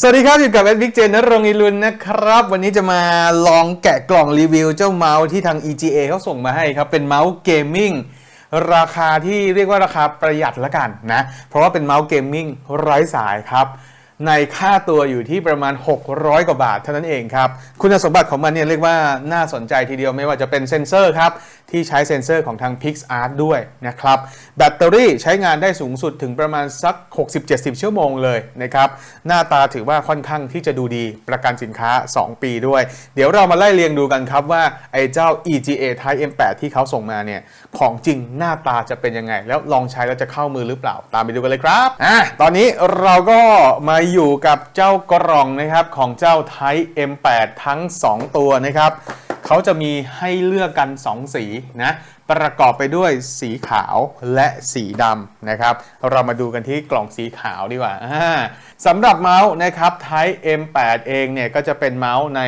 สวัสดีครับอยู่กับเอ็ดวิกเจนนรงอิลุนนะครับ วันนี้จะมาลองแกะกล่องรีวิวเจ้าเมาส์ที่ทาง EGA เขาส่งมาให้ครับ เป็นเมาส์เกมมิ่งราคาที่เรียกว่าราคาประหยัดละกันนะ เพราะว่าเป็นเมาส์เกมมิ่งไร้สายครับ ในค่าตัวอยู่ที่ประมาณ 600 กว่าบาทเท่านั้นเองครับ คุณสมบัติของมันเนี่ยเรียกว่าน่าสนใจทีเดียวไม่ว่าจะเป็นเซ็นเซอร์ครับ ที่ใช้เซ็นเซอร์ของทาง PixArt ด้วยนะครับ แบตเตอรี่ใช้งานได้สูงสุดถึงประมาณสัก 60-70 ชั่วโมงเลยนะครับ หน้าตาถือว่าค่อนข้างที่จะดูดีประกันสินค้า 2 ปีด้วย เดี๋ยวเรามาไล่เรียงดูกันครับว่า ไอ้เจ้า EGA Type M8 ที่เขาส่งมาเนี่ย ของจริงหน้าตาจะเป็นยังไง แล้วลองใช้แล้วจะเข้ามือหรือเปล่า ตามไปดูกันเลยครับอะตอนนี้เราก็มาอยู่กับเจ้ากล่องนะครับของเจ้า Type M8 ทั้ง 2 ตัวนะครับ เขาจะมีให้เลือกกัน 2 สีนะประกอบไปด้วยสีขาวและสีดำนะครับ เรามาดูกันที่กล่องสีขาวดีกว่าอ่าสำหรับเมาส์นะครับ Type M8 เองเนี่ยก็จะเป็นเมาส์ใน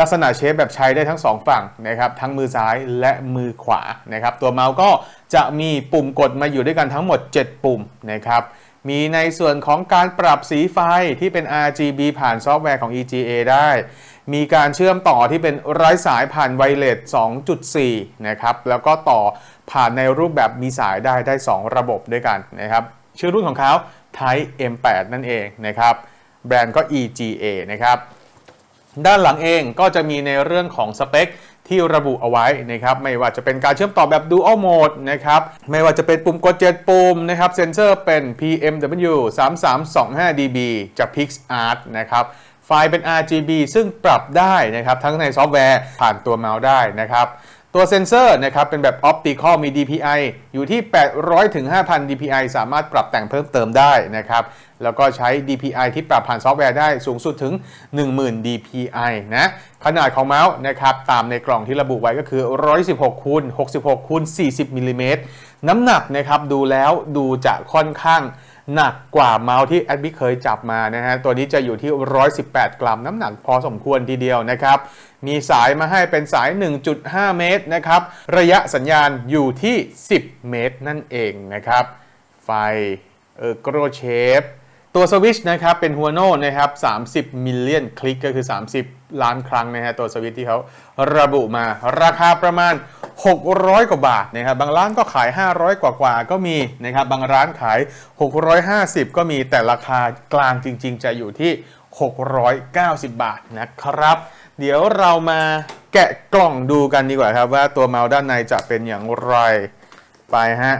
ลักษณะเชฟแบบใช้ได้ทั้ง 2 ฝั่งนะครับทั้งมือซ้ายและมือขวานะครับ ตัวเมาส์ก็จะมีปุ่มกดมาอยู่ด้วยกันทั้งหมด 7 ปุ่มนะครับมีในส่วนของการปรับสีไฟที่เป็น RGB ผ่านซอฟต์แวร์ของ EGA ได้ มีการเชื่อมต่อที่เป็นไร้สายผ่านไวเลส 2.4 นะครับ แล้วก็ต่อผ่านในรูปแบบมีสายได้ได้ 2 ระบบด้วยกันนะครับ ชื่อรุ่นของเขา Type M8 นั่นเองนะครับ แบรนด์ก็ EGA นะครับ ด้านหลังเองก็จะมีในเรื่องของสเปคที่ระบุเอาไว้นะครับไม่ว่าจะเป็นการเชื่อมต่อแบบ Dual Mode นะครับไม่ว่าจะเป็นปุ่มกด 7 ปุ่มนะครับเซนเซอร์เป็น PMW 3325 dB จาก PixArt นะครับ ไฟล์เป็น RGB ซึ่งปรับได้นะครับทั้งในซอฟต์แวร์ผ่านตัวเมาส์ได้นะครับตัวเซนเซอร์นะครับเป็นแบบ Optical มี DPI อยู่ที่ 800ถึง5,000 DPI สามารถปรับแต่งเพิ่มเติมได้นะครับ แล้วก็ใช้ DPI ที่ปรับผ่านซอฟต์แวร์ได้สูงสุดถึง 10,000 DPI นะ ขนาดของเมาส์นะครับตามในกล่องที่ระบุไว้ก็คือ 116คูณ66คูณ40มิลลิเมตรน้ำหนักนะครับดูแล้วดูจะค่อนข้าง หนักกว่าเมาส์ที่แอดบิเคยจับมานะฮะตัวนี้จะอยู่ที่ 118 กรัมน้ำหนักพอสมควรทีเดียวนะครับมีสายมาให้เป็นสาย 1.5 เมตรนะครับระยะสัญญาณอยู่ที่ 10 เมตรนั่นเองนะครับไฟเออโกรเชฟตัวสวิตช์นะครับเป็นหัวโน่นะครับ 30 มิลเลียนคลิกก็คือ 30 ล้านครั้งนะฮะตัวสวิตช์ที่เขาระบุมาราคาประมาณ 600 กว่าบาทนะครับบางร้านก็ขาย 500 กว่ากว่าก็มีนะครับบางร้านขาย 650 ก็มีแต่ราคากลางจริง ๆ จะอยู่ที่ 690 บาทนะครับ เดี๋ยวเรามาแกะกล่องดูกันดีกว่าครับว่าตัวเมาส์ด้านในจะเป็นอย่างไรไปฮะ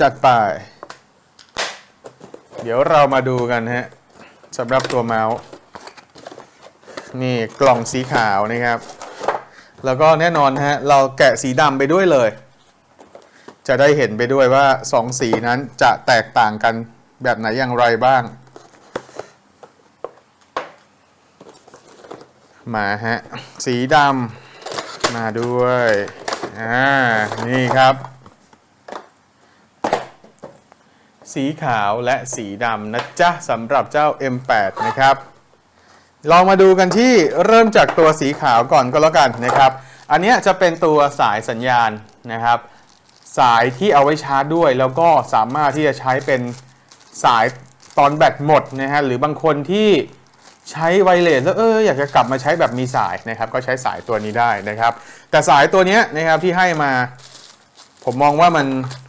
จัดไป เดี๋ยวเรามาดูกันฮะสำหรับตัวเมาส์นี่กล่องสีขาวนะครับ แล้วก็แน่นอนฮะเราแกะสีดำไปด้วยเลย จะได้เห็นไปด้วยว่าสองสีนั้นจะแตกต่างกันแบบไหนอย่างไรบ้าง มาฮะ สีดำมาด้วยอ่านี่ครับ สีขาวและสีดำนะจ๊ะสำหรับเจ้า M8 นะครับ ลองมาดูกันที่เริ่มจากตัวสีขาวก่อนก็แล้วกันนะครับ อันเนี้ยจะเป็นตัวสายสัญญาณนะครับ สายที่เอาไว้ชาร์จด้วย แล้วก็สามารถที่จะใช้เป็นสายตอนแบตหมดนะฮะหรือบางคนที่ใช้ไวเลสแล้วเอออยากจะกลับมาใช้แบบมีสายนะครับ ก็ใช้สายตัวนี้ได้นะครับ แต่สายตัวเนี้ยนะครับที่ให้มา ผมมองว่ามัน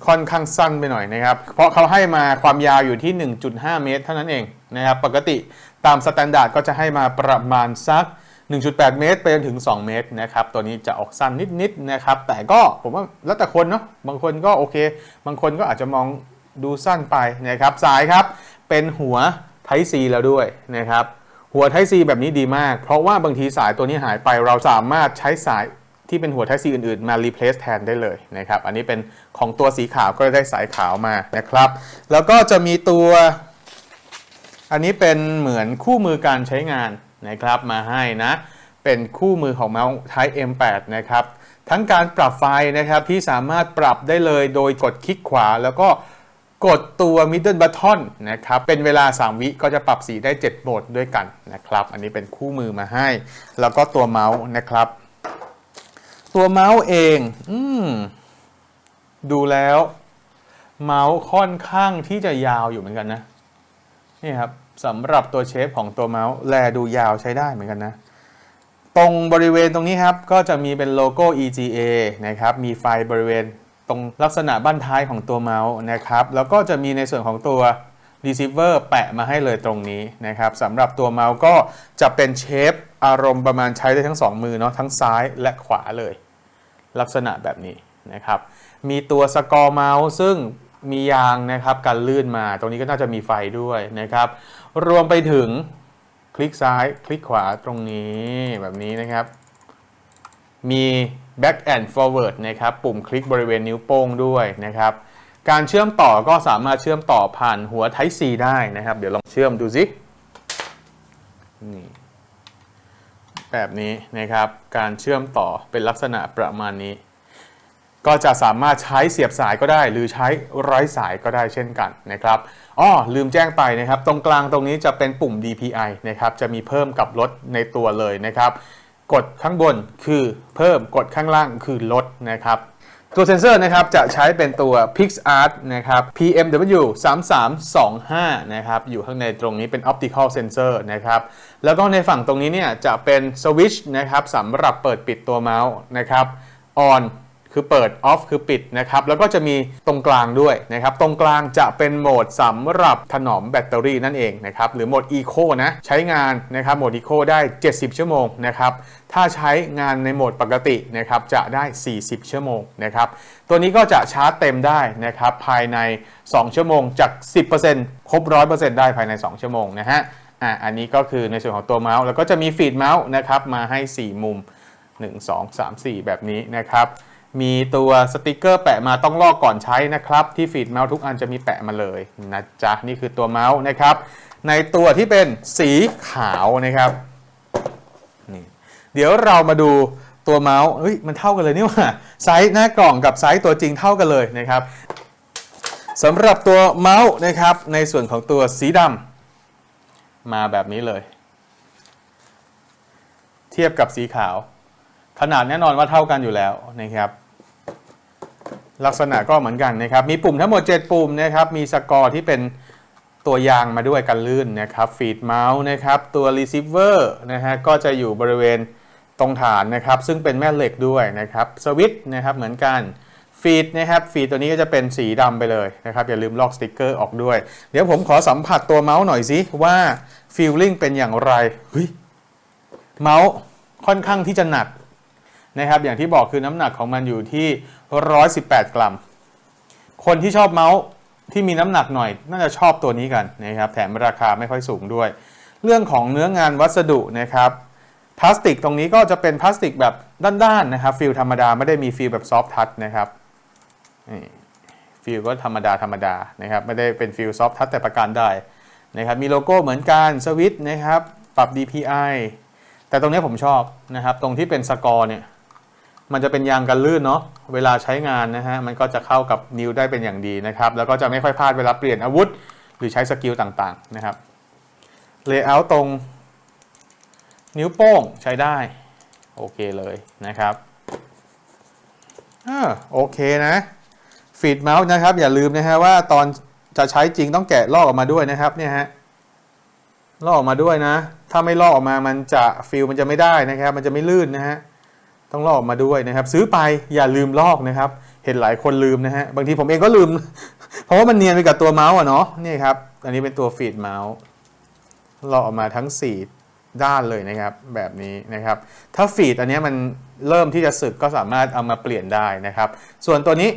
ค่อนข้างสั้นไปหน่อยนะครับ เพราะเขาให้มาความยาวอยู่ที่ 1.5 เมตร เท่านั้นเองนะครับ ปกติ ตามสแตนดาร์ดก็จะให้มาประมาณสัก 1.8 เมตรไปจนถึง 2 เมตรนะครับ ตัวนี้จะออกสั้นนิดๆนะครับ แต่ก็ผมว่าแล้วแต่คนเนาะ บางคนก็โอเค บางคนก็อาจจะมองดูสั้นไปนะครับ สายครับ เป็นหัว Type C แล้วด้วยนะครับ หัว Type C แบบนี้ดีมาก เพราะว่าบางทีสายตัวนี้หายไป เราสามารถใช้สายที่เป็นหัว Type C อื่นๆ มา replace แทนได้เลยนะครับ อันนี้เป็นของตัวสีขาวก็ได้สายขาวมานะครับ แล้วก็จะมีตัว อันนี้เป็นเหมือนคู่มือการใช้งานนะครับมาให้นะ เป็นคู่มือของเมาส์ Type M8 นะครับทั้งการปรับไฟนะครับที่สามารถปรับได้เลยโดยกดคลิกขวาแล้วก็กดตัว middle button นะครับ เป็นเวลา 3 วิก็จะปรับสีได้ 7 โหมดด้วยกันนะครับ อันนี้เป็นคู่มือมาให้ แล้วก็ตัวเมาส์นะครับ ตัวเมาส์เองอดูแล้ว เมาส์ค่อนข้างที่จะยาวอยู่เหมือนกันนะ นี่ครับสำหรับตัวเชฟของตัวเมาส์แลดูยาวใช้ได้เหมือนกันนะ ตรงบริเวณตรงนี้ครับ ก็จะมีเป็นโลโก้ EGA นะครับ มีไฟบริเวณตรงลักษณะบั้นท้ายของตัวเมาส์นะครับ แล้วก็จะมีในส่วนของตัว receiver แปะมาให้เลยตรงนี้นะครับสำหรับตัวเมาส์ก็จะเป็นเชฟอารมณ์ประมาณใช้ได้ทั้งสองมือเนาะทั้งซ้ายและขวาเลย ลักษณะแบบนี้นะครับ มีตัวสกอร์เมาส์ซึ่ง มียางนะครับกันลื่นมา ตรงนี้ก็น่าจะมีไฟด้วยนะครับ รวมไปถึงคลิกซ้ายคลิกขวาตรงนี้แบบนี้นะครับ มี back and forward นะครับ ปุ่มคลิกบริเวณนิ้วโป้งด้วยนะครับ การเชื่อมต่อก็สามารถเชื่อมต่อผ่านหัว Type C ได้นะครับ เดี๋ยวลองเชื่อมดูสินี่แบบนี้นะครับ การเชื่อมต่อเป็นลักษณะประมาณนี้ ก็จะสามารถใช้เสียบสายก็ได้ หรือใช้ไร้สายก็ได้เช่นกันนะครับอ้อลืมแจ้งไปนะครับ ตรงกลางตรงนี้จะเป็นปุ่ม DPI นะครับจะมีเพิ่มกับลดในตัวเลยนะครับ กดข้างบนคือเพิ่มกดข้างล่างคือลดนะครับตัวเซนเซอร์นะครับจะใช้เป็นตัว PixArt นะครับ PMW 3325นะครับอยู่ข้างในตรงนี้เป็น Optical Sensor นะครับแล้วก็ในฝั่งตรงนี้เนี่ยจะเป็นสวิชนะครับสำหรับเปิดปิดตัวเมาส์นะครับ On คือเปิด off คือปิดนะครับแล้วก็จะมีตรงกลางด้วยนะครับตรงกลางจะเป็นโหมดสำหรับถนอมแบตเตอรี่นั่นเองนะครับหรือโหมด Eco นะใช้งานนะครับโหมด Eco ได้ 70 ชั่วโมงนะครับถ้าใช้งานในโหมดปกตินะครับจะได้ 40 ชั่วโมงนะครับตัวนี้ก็จะชาร์จเต็มได้นะครับภายใน 2 ชั่วโมงจาก 10%ครบ 100%ได้ภายใน 2 ชั่วโมงนะฮะอะอันนี้ก็คือในส่วนของตัวเมาส์แล้วก็จะมีฟีดเมาส์นะครับมาให้ 4 มุม 1 2 3 4 แบบนี้นะครับ มีตัวสติกเกอร์แปะมาต้องลอกก่อนใช้นะครับ ที่ฟีดเมาส์ทุกอันจะมีแปะมาเลยนะจ๊ะ นี่คือตัวเมาส์นะครับ ในตัวที่เป็นสีขาวนะครับนี่เดี๋ยวเรามาดูตัวเมาส์เฮ้ยมันเท่ากันเลยนี่ว่าไซส์หน้ากล่องกับไซส์ตัวจริงเท่ากันเลยนะครับสำหรับตัวเมาส์นะครับ ในส่วนของตัวสีดำมาแบบนี้เลย เทียบกับสีขาว ขนาดแน่นอนว่าเท่ากันอยู่แล้วนะครับ ลักษณะก็เหมือนกันนะครับ มีปุ่มทั้งหมด 7 ปุ่มนะครับ มีสกอร์ที่เป็นตัวยางมาด้วยกันลื่นนะครับ ฟีดเมาส์นะครับ ตัว receiver นะฮะ ก็จะอยู่บริเวณตรงฐานนะครับ ซึ่งเป็นแม่เหล็กด้วยนะครับ สวิตช์นะครับ เหมือนกัน ฟีดนะครับ ฟีดตัวนี้ก็จะเป็นสีดำไปเลยนะครับ อย่าลืมลอกสติกเกอร์ออกด้วย เดี๋ยวผมขอสัมผัสตัวเมาส์หน่อยสิว่าฟีลลิ่งเป็นอย่างไร เฮ้ย เมาส์ค่อนข้างที่จะหนัก นะครับอย่างที่บอกคือน้ำหนักของมันอยู่ที่ 118 กรัม คนที่ชอบเมาส์ที่มีน้ำหนักหน่อย น่าจะชอบตัวนี้กันนะครับแถมราคาไม่ค่อยสูงด้วย เรื่องของเนื้องานวัสดุนะครับพลาสติกตรงนี้ก็จะเป็นพลาสติกแบบด้านๆนะครับฟิลธรรมดาไม่ได้มีฟิลแบบซอฟทัชนะครับฟิลก็ธรรมดาธรรมดานะครับไม่ได้เป็นฟิลซอฟทัชแต่ประการใดนะครับมีโลโก้เหมือนกันสวิตช์นะครับปรับ DPI แต่ตรงนี้ผมชอบนะครับตรงที่เป็นสกอร์เนี่ย มันจะเป็นยางกันลื่นเนาะเวลาใช้งานนะฮะมันก็จะเข้ากับนิ้วได้เป็นอย่างดีนะครับ แล้วก็จะไม่ค่อยพลาดเวลาเปลี่ยนอาวุธ หรือใช้สกิลต่างๆนะครับเลเยอร์ตรงนิ้วโป้งใช้ได้ โอเคเลยนะครับอ่าโอเคนะฟีดเมาส์นะครับ อย่าลืมนะฮะว่าตอนจะใช้จริงต้องแกะลอกออกมาด้วยนะครับเนี่ยฮะลอกออกมาด้วยนะ ถ้าไม่ลอกออกมามันจะฟิลมันจะไม่ได้นะครับ มันจะไม่ลื่นนะฮะ ต้องลอกมาด้วยนะครับ ซื้อไปอย่าลืมลอกนะครับ เห็นหลายคนลืมนะฮะบางทีผมเองก็ลืม เพราะว่ามันเนียนไปกับตัวเมาส์อะเนาะนี่ครับ อันนี้เป็นตัวฟีดเมาส์ลอกออกมาทั้ง 4 ด้านเลยนะครับ แบบนี้นะครับ ถ้าฟีดอันนี้มันเริ่มที่จะสึกก็สามารถเอามาเปลี่ยนได้นะครับ ส่วนตัวนี้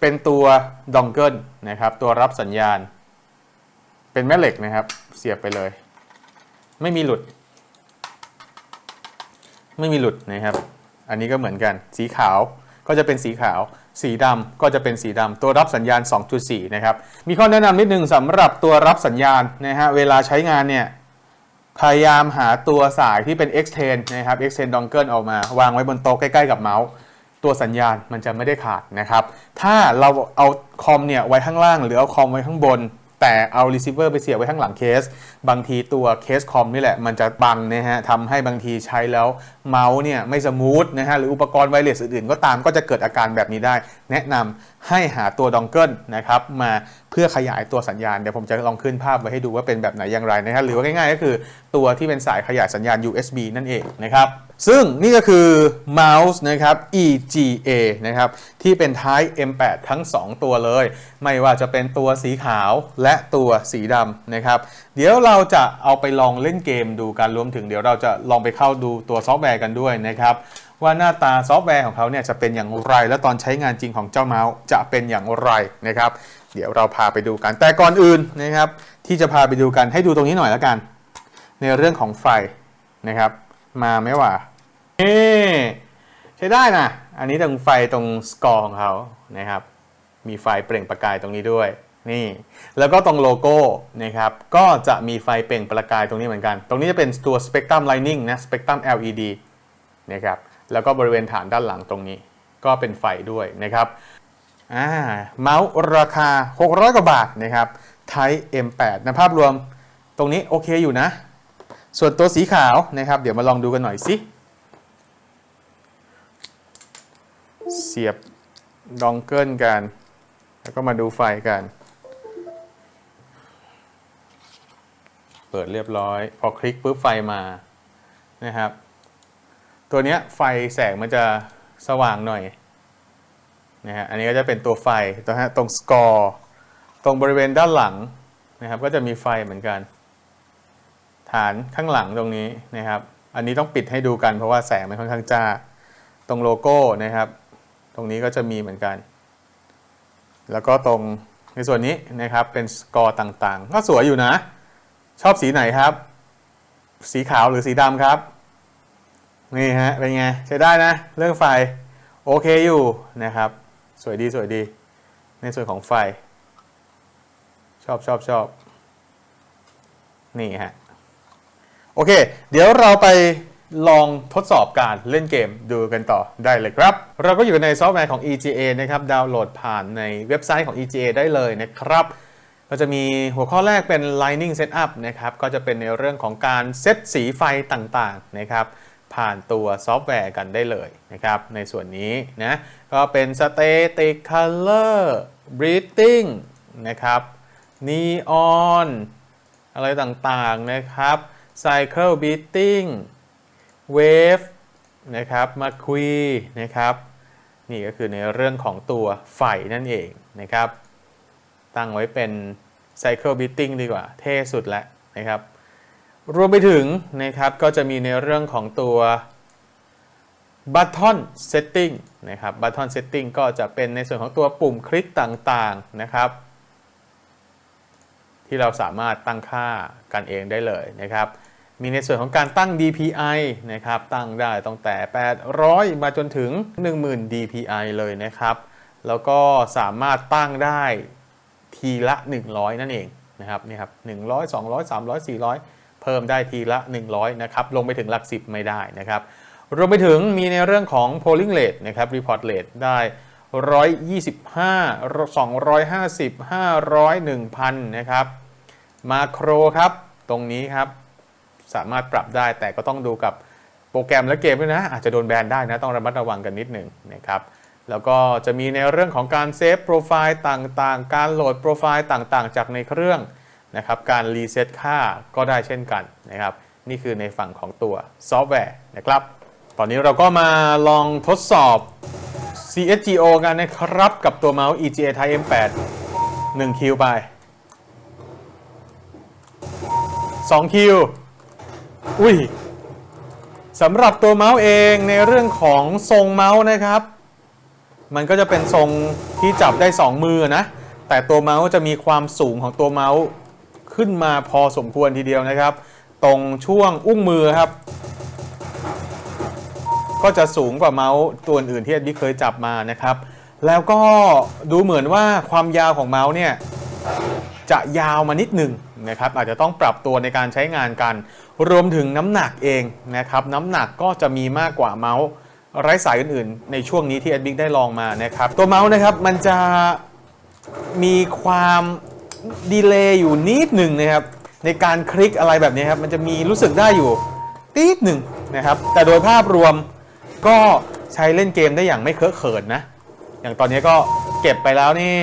เป็นตัวดองเกิลนะครับ ตัวรับสัญญาณ เป็นแม่เหล็กนะครับ เสียบไปเลย ไม่มีหลุด ไม่มีหลุดนะครับ อันนี้ก็เหมือนกัน สีขาวก็จะเป็นสีขาว สีดำก็จะเป็นสีดำตัวรับสัญญาณ 2.4 นะครับ มีข้อแนะนำนิดนึงสำหรับตัวรับสัญญาณนะฮะ เวลาใช้งานเนี่ย พยายามหาตัวสายที่เป็น extend นะครับ extend dongle ออกมา วางไว้บนโต๊ะใกล้ๆกับเมาส์ ตัวสัญญาณมันจะไม่ได้ขาดนะครับ ถ้าเราเอาคอมเนี่ยไว้ข้างล่าง หรือเอาคอมไว้ข้างบน แต่เอา receiver ไปเสียบไว้ข้างหลังเคส บางทีตัวเคสคอมนี่แหละ มันจะบังนะฮะทำให้บางทีใช้แล้วเมาส์เนี่ยไม่สมูทนะฮะหรืออุปกรณ์ไวเลสอื่นๆ ก็ตามก็จะเกิดอาการแบบนี้ได้ แนะนำให้หาตัวดองเกิลนะครับมาเพื่อขยายตัวสัญญาณ เดี๋ยวผมจะลองขึ้นภาพไว้ให้ดูว่าเป็นแบบไหนอย่างไรนะครับหรือว่าง่ายๆก็คือตัวที่เป็นสายขยายสัญญาณ USB นั่นเองนะครับ ซึ่งนี่ก็คือเมาส์นะครับ EGA นะครับ ที่เป็น Type M8 ทั้ง 2 ตัวเลย ไม่ว่าจะเป็นตัวสีขาวและตัวสีดำนะครับ เดี๋ยวเราจะเอาไปลองเล่นเกมดูกันรวมถึงเดี๋ยวเราจะลองไปเข้าดูตัวซอฟต์แวร์กันด้วยนะครับ ว่าหน้าตาซอฟต์แวร์ของเขาเนี่ยจะเป็นอย่างไร และตอนใช้งานจริงของเจ้าเมาส์จะเป็นอย่างไรนะครับ เดี๋ยวเราพาไปดูกันแต่ก่อนอื่นนะครับ ที่จะพาไปดูกันให้ดูตรงนี้หน่อยแล้วกัน ในเรื่องของไฟนะครับ มาไหมวะ เอ๊ใช้ได้นะ อันนี้ตรงไฟตรงสกอร์ของเขานะครับ มีไฟเปล่งประกายตรงนี้ด้วย นี่ แล้วก็ตรงโลโก้นะครับ ก็จะมีไฟเปล่งประกายตรงนี้เหมือนกัน ตรงนี้จะเป็นตัว Spectrum Lighting นะ Spectrum LED นะครับ แล้วก็บริเวณฐานด้านหลังตรงนี้ ก็เป็นไฟด้วยนะครับอ่าเมาส์ราคา 600 กว่าบาทนะครับ Type M8 นะภาพรวมตรงนี้โอเคอยู่นะ ส่วนตัวสีขาวนะครับ เดี๋ยวมาลองดูกันหน่อยสิ เสียบดองเกิลกัน แล้วก็มาดูไฟกัน เปิดเรียบร้อย พอคลิกปุ๊บไฟมานะครับ ตัวนี้ไฟแสงมันจะสว่างหน่อยนะฮะอันนี้ก็จะเป็นตัวไฟตัวฮะตรงสกอร์ตรงบริเวณด้านหลังนะครับ ก็จะมีไฟเหมือนกัน ฐานข้างหลังตรงนี้นะครับ อันนี้ต้องปิดให้ดูกันเพราะว่าแสงมันค่อนข้างจ้า ตรงโลโก้นะครับ ตรงนี้ก็จะมีเหมือนกัน แล้วก็ตรงในส่วนนี้นะครับเป็นสกอร์ต่างๆ ก็สวยอยู่นะ ชอบสีไหนครับ สีขาวหรือสีดำครับ นี่ฮะ เป็นไง ใช้ได้นะ เรื่องไฟ โอเคอยู่นะครับ สวยดีสวยดี ในส่วนของไฟ ชอบชอบชอบนี่ฮะ โอเค เดี๋ยวเราไป ลองทดสอบการเล่นเกมดูกันต่อได้เลยครับ เราก็อยู่ในซอฟต์แวร์ของ EGA นะครับดาวน์โหลดผ่านในเว็บไซต์ของ EGA ได้เลยนะครับก็จะมีหัวข้อแรกเป็น Lighting Setup นะครับก็จะเป็นในเรื่องของการเซตสีไฟต่างๆนะครับผ่านตัวซอฟต์แวร์กันได้เลยนะครับในส่วนนี้นะก็เป็น Static Color Breathing นะครับ Neon อะไรต่างๆนะครับ Cycle Beating Wave นะครับมาคุยนะครับ นี่ก็คือในเรื่องของตัวไฟนั่นเองนะครับ ตั้งไว้เป็น Cycle Beating ดีกว่า เท่สุดแล้วนะครับ รวมไปถึงนะครับก็จะมีในเรื่องของตัว Button Setting นะครับ Button Setting ก็จะเป็นในส่วนของตัวปุ่มคลิกต่างๆนะครับ ที่เราสามารถตั้งค่ากันเองได้เลยนะครับ มีในส่วนของการตั้ง DPI นะครับตั้งได้ตั้งแต่ 800 มาจนถึง 10,000 DPI เลยนะครับ แล้วก็สามารถตั้งได้ทีละ 100 นั่นเองนะครับนี่ครับ100 200 300 400 เพิ่มได้ทีละ 100 นะครับ ลงไปถึงหลัก 10 ไม่ได้นะครับรวมไปถึงมีในเรื่องของ polling rate นะครับ report rate ได้ 125 250 500 1,000 นะครับ มาโครครับ ตรงนี้ครับ สามารถปรับได้ แต่ก็ต้องดูกับโปรแกรมและเกมด้วยนะ อาจจะโดนแบนได้นะ ต้องระมัดระวังกันนิดหนึ่งนะครับแล้วก็จะมีในเรื่องของการเซฟโปรไฟล์ต่างๆ การโหลดโปรไฟล์ต่างๆ จากในเครื่องนะครับการรีเซ็ตค่าก็ได้เช่นกันนะครับนี่คือในฝั่งของตัวซอฟต์แวร์นะครับตอนนี้เราก็มาลองทดสอบ CSGO กันนะครับกับตัวเมาส์ EGA Type M8 1คิวไป2คิว อุ้ยสำหรับตัวเมาส์เองในเรื่องของทรงเมาส์นะครับ มันก็จะเป็นทรงที่จับได้ 2 มือนะ แต่ตัวเมาส์จะมีความสูงของตัวเมาส์ขึ้นมาพอสมควรทีเดียวนะครับ ตรงช่วงอุ้งมือครับ ก็จะสูงกว่าเมาส์ตัวอื่นที่พี่เคยจับมานะครับ แล้วก็ดูเหมือนว่าความยาวของเมาส์เนี่ย จะยาวมานิดหนึ่งนะครับอาจจะต้องปรับตัวในการใช้งานกัน รวมถึงน้ำหนักเองนะครับน้ำหนักก็จะมีมากกว่าเมาส์ไร้สายอื่นๆ ในช่วงนี้ที่ a d b i g ได้ลองมานะครับตัวเมาส์นะครับมันจะมีความดีเลย์อยู่นิดหนึ่งนะครับในการคลิกอะไรแบบนี้ครับมันจะมีรู้สึกได้อยู่นิดหนึ่งนะครับแต่โดยภาพรวมก็ใช้เล่นเกมได้อย่างไม่เคอะเขินนะ อย่างตอนนี้ก็เก็บไปแล้วนี่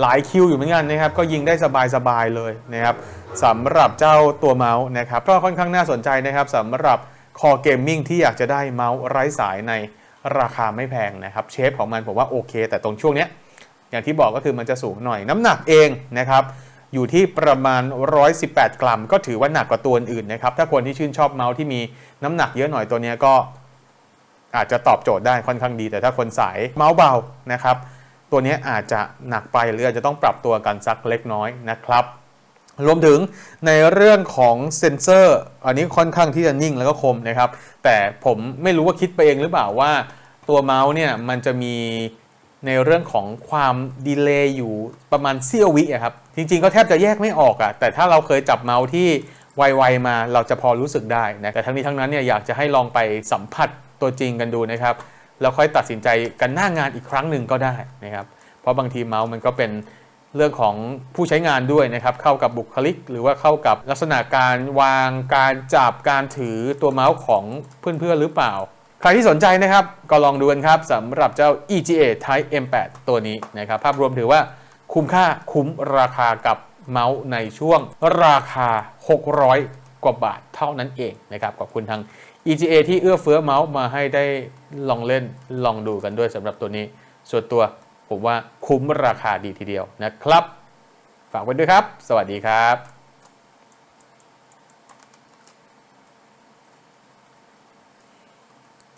หลายคิวอยู่เหมือนกันนะครับ ก็ยิงได้สบายๆเลยนะครับสำหรับเจ้าตัวเมาส์นะครับก็ค่อนข้างน่าสนใจนะครับสำหรับคอเกมมิ่งที่อยากจะได้เมาส์ไร้สายในราคาไม่แพงนะครับ เชฟของมันผมว่าโอเค แต่ตรงช่วงเนี้ยอย่างที่บอกก็คือมันจะสูงหน่อยน้ำหนักเองนะครับอยู่ที่ประมาณ 118 กรัม ก็ถือว่าหนักกว่าตัวอื่นนะครับ ถ้าคนที่ชื่นชอบเมาส์ที่มีน้ำหนักเยอะหน่อยตัวนี้ก็อาจจะตอบโจทย์ได้ค่อนข้างดี แต่ถ้าคนสายเมาส์เบานะครับ ตัวนี้อาจจะหนักไปหรืออาจจะต้องปรับตัวกันสักเล็กน้อยนะครับรวมถึงในเรื่องของเซนเซอร์ อันนี้ค่อนข้างที่จะนิ่งแล้วก็คมนะครับ แต่ผมไม่รู้ว่าคิดไปเองหรือเปล่าว่า ตัวเมาส์เนี่ยมันจะมีในเรื่องของความดีเลย์อยู่ประมาณเสี้ยววิอะครับ จริงๆ ก็แทบจะแยกไม่ออกอะแต่ถ้าเราเคยจับเมาส์ที่ไวๆมาเราจะพอรู้สึกได้นะแต่ทั้งนี้ทั้งนั้นเนี่ยอยากจะให้ลองไปสัมผัสตัวจริงกันดูนะครับ แล้วค่อยตัดสินใจกันหน้างานอีกครั้งหนึ่งก็ได้นะครับ เพราะบางทีเมาส์มันก็เป็นเรื่องของผู้ใช้งานด้วยนะครับ เข้ากับบุคลิก หรือว่าเข้ากับลักษณะการวางการจับการถือตัวเมาส์ของเพื่อนๆหรือเปล่า ใครที่สนใจนะครับ ก็ลองดูกันครับสำหรับเจ้า EGA Type M8 ตัวนี้นะครับ ภาพรวมถือว่าคุ้มค่าคุ้มราคากับเมาส์ในช่วงราคา 600 กว่าบาทเท่านั้นเองนะครับขอบคุณทาง EGA ที่เอื้อเฟื้อเมาส์มาให้ได้ลองเล่นลองดูกันด้วยสำหรับตัวนี้ ส่วนตัวผมว่าคุ้มราคาดีทีเดียวนะครับ ฝากไว้ด้วยครับ สวัสดีครับ